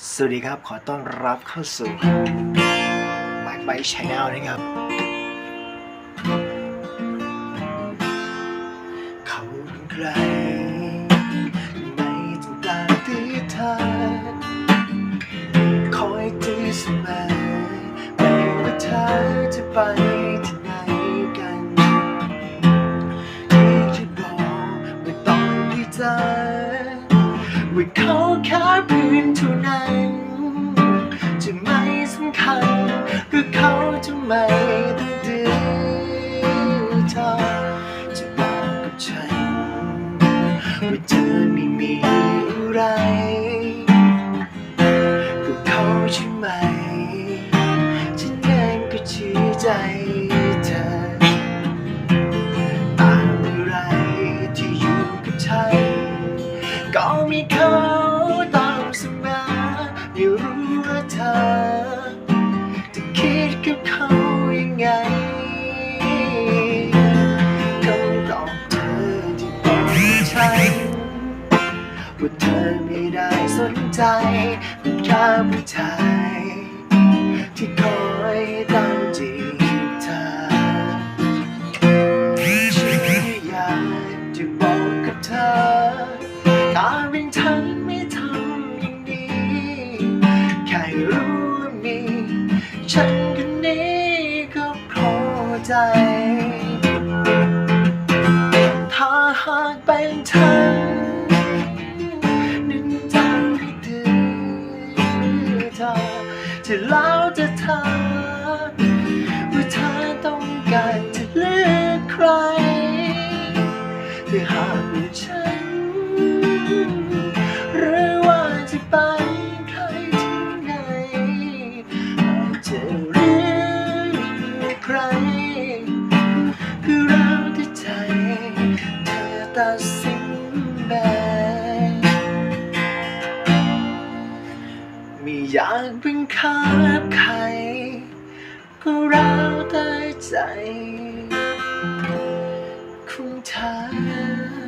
สวัสดีครับ ขอต้อนรับเข้าสู่ Mike Bite Channel นะครับ เขาเป็นใครไม่ต้องกาที่เธอคอยตีเสมอไม่ว่าเธอจะไป ว่าเขาแค่เพื่อนเท่านั้น จะไม่สำคัญหรือเขาจะไม่ต้องดื้อเธอจะบอกกับฉันว่าเธอไม่มี มีเขาตามเสมอไม่รู้ว่าเธอ จะคิดกับเขายังไงคำตอบเธอที่บอกฉันว่าเธอไม่ได้สนใจแค่ผู้ชายที่คอย จะแล้วจะเธอว่าเธอต้องการจะเลือกใครแต่หากว่าฉัน หรือว่าจะไปใครที่ไหนอาจจะเลือกใครคือเราที่ใจเธอตัด ไม่อยากเป็นข้าบใคร ก็เราได้ใจ คุณเธอ